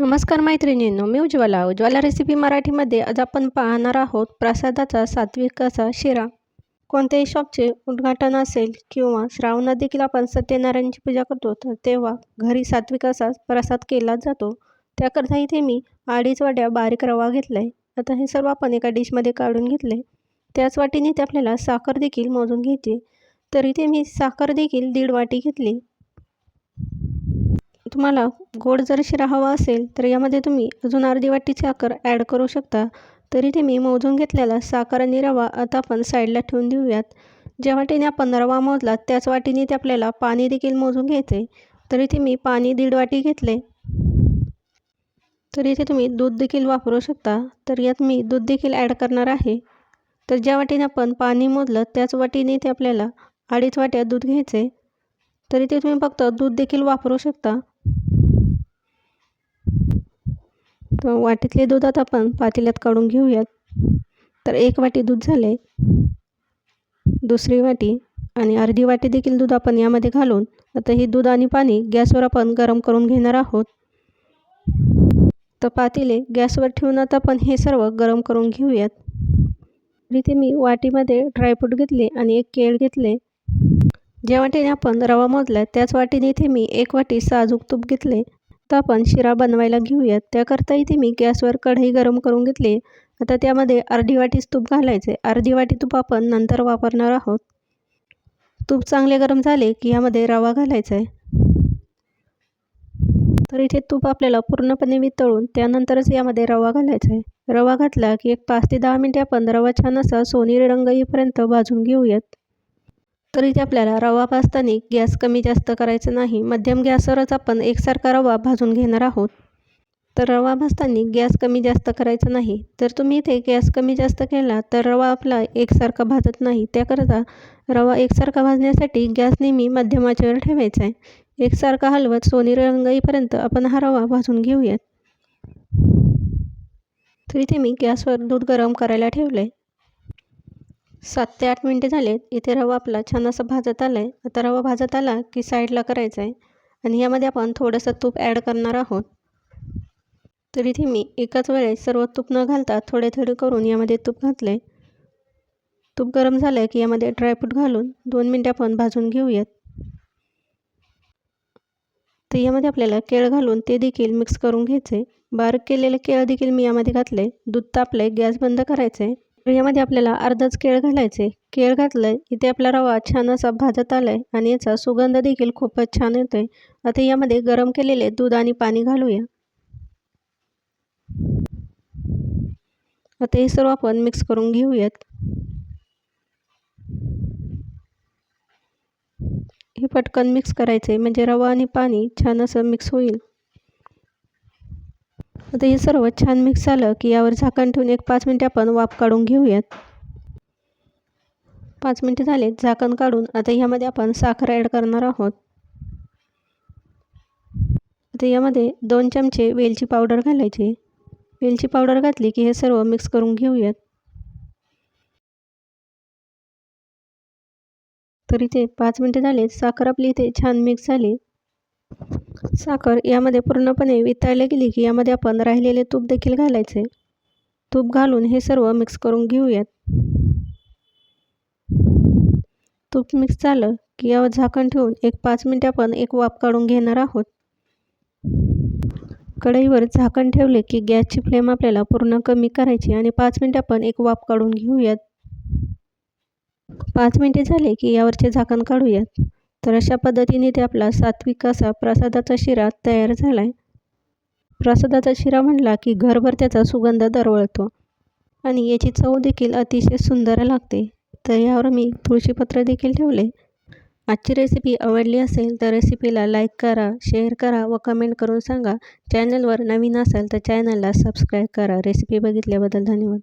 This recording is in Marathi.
नमस्कार मैत्रिणींनो मी उज्ज्वला. उज्ज्वला रेसिपी मराठीमध्ये आज आपण पाहणार आहोत प्रसादाचा सात्विकाचा शिरा. कोणत्याही शॉपचे उद्घाटन असेल किंवा श्रावणात देखील आपण सत्यनारायणची पूजा करतो तर तेव्हा घरी सात्विकाचा प्रसाद केला जातो. त्याकरता इथे मी अडीच वाट्या बारीक रवा घेतला आहे आता हे सर्व आपण एका डिशमध्ये काढून घेतले. त्याच वाटीने ते आपल्याला साखर देखील मोजून घ्यायची. तर इथे मी साखर देखील दीड वाटी घेतली. तुम्हाला गोड जर शिरा हवा असेल तर यामध्ये तुम्ही अजून अर्धी वाटी साखर ॲड करू शकता. तरी ते मी मोजून घेतलेला साखर आणि रवा आता आपण साईडला ठेवून देऊयात. ज्या वाटीने आपण रवा मोजला त्याच वाटीने ते आपल्याला पाणी देखील मोजून घ्यायचे. तरी तर इथे मी पाणी दीड वाटी घेतले. तर इथे तुम्ही दूध देखील वापरू शकता. तर यात मी दूध देखील ॲड करणार आहे. तर ज्या वाटीने आपण पाणी मोजलं त्याच वाटीने ते आपल्याला अडीच वाट्या दूध घ्यायचे. तर इथे तुम्ही फक्त दूध देखील वापरू शकता. तर वाटीतले दूध आता आपण पातेल्यात काढून घेऊयात. तर एक वाटी दूध झाले दुसरी वाटी आणि अर्धी वाटी देखील दूध आपण यामध्ये घालून आता हे दूध आणि पाणी गॅसवर आपण गरम करून घेणार आहोत. तर पातेले गॅसवर ठेवून आता आपण हे सर्व गरम करून घेऊयात. इथे मी वाटीमध्ये ड्रायफ्रूट घेतले आणि एक केळ घेतले. ज्या वाटीने आपण रवा मोजला त्याच वाटीने इथे मी एक वाटी साजूक तूप घेतले. तर आपण शिरा बनवायला घेऊयात. त्याकरता इथे मी गॅसवर कढई गरम करून घेतली. आता त्यामध्ये अर्धी वाटीच तूप घालायचे. अर्धी वाटी तूप आपण नंतर वापरणार आहोत. तूप चांगले गरम झाले की यामध्ये रवा घालायचा आहे. तर इथे तूप आपल्याला पूर्णपणे वितळून त्यानंतरच यामध्ये रवा घालायचा आहे. रवा घातला की एक पाच ते दहा मिनटे आपण रवा छान असा सोनेरी रंग येईपर्यंत भाजून घेऊयात. तर इथे आपल्याला रवा भाजताना गॅस कमी जास्त करायचा नाही. मध्यम गॅसवरच आपण एकसारखा रवा भाजून घेणार आहोत. तर रवा भाजताना गॅस कमी जास्त करायचा नाही. तर तुम्ही इथे गॅस कमी जास्त केला तर रवा आपला एकसारखा भाजत नाही. त्याकरता रवा एकसारखा भाजण्यासाठी गॅस नेहमी मध्यम आचेवर ठेवायचा आहे. एकसारखा हलवत सोनेरी रंग येईपर्यंत आपण हा रवा भाजून घेऊयात. तर इथे मी गॅसवर दूध गरम करायला ठेवलं आहे सात ते आठ मिनटे झालेत. इथे रवा आपला छान असा भाजत आला आहे आता रवा भाजत आला की साईडला करायचा आहे आणि यामध्ये आपण थोडंसं तूप ॲड करणार आहोत. तर इथे मी एकाच वेळेस सर्व तूप न घालता थोडे थोडे करून यामध्ये तूप घातले तूप गरम झालं की यामध्ये ड्रायफ्रूट घालून दोन मिनटे आपण भाजून घेऊयात. तर यामध्ये आपल्याला केळ घालून ते देखील मिक्स करून घ्यायचे बारीक केलेले केळ देखील मी यामध्ये घातले दूध तापले गॅस बंद करायचे यामध्ये आपल्याला अर्धाच केळ घालायचे. केळ घातलं इथे आपला रवा छान असा भाजत आला आहे आणि याचा सुगंध देखील खूपच छान येतो आहे आता यामध्ये गरम केलेले दूध आणि पाणी घालूया. आता हे सर्व आपण मिक्स करून घेऊयात. हे पटकन मिक्स करायचे म्हणजे रवा आणि पाणी छान असं मिक्स होईल. आता हे सर्व छान मिक्स झालं की यावर झाकण ठेवून एक पाच मिनटे आपण वाफ काढून घेऊयात. पाच मिनटे झाले झाकण काढून आता ह्यामध्ये आपण साखर ॲड करणार आहोत. आता यामध्ये दोन चमचे वेलची पावडर घालायची. वेलची पावडर घातली की हे सर्व मिक्स करून घेऊयात. तर इथे पाच मिनटे झाले साखर आपली इथे छान मिक्स झाली. साखर यामध्ये पूर्णपणे वितळले गेली की यामध्ये आपण राहिलेले तूप देखील घालायचे. तूप घालून हे सर्व मिक्स करून घेऊयात. तूप मिक्स झालं की यावर झाकण ठेवून एक पाच मिनटे आपण एक वाफ काढून घेणार आहोत. कढईवर झाकण ठेवले की गॅसची फ्लेम आपल्याला पूर्ण कमी करायची आणि पाच मिनटे आपण एक वाफ काढून घेऊयात. पाच मिनिटे झाले की यावरचे झाकण काढूयात. तर अशा पद्धतीने ते आपला सात्विक असा प्रसादाचा शिरा तयार झाला आहे प्रसादाचा शिरा म्हणला की घरभर त्याचा सुगंध दरवळतो आणि याची चव देखील अतिशय सुंदर लागते. तर यावर मी तुळशीपत्र देखील ठेवले. आजची रेसिपी आवडली असेल तर रेसिपीला लाईक करा शेअर करा व कमेंट करून सांगा. चॅनलवर नवीन असेल तर चॅनलला सबस्क्राईब करा. रेसिपी बघितल्याबद्दल धन्यवाद.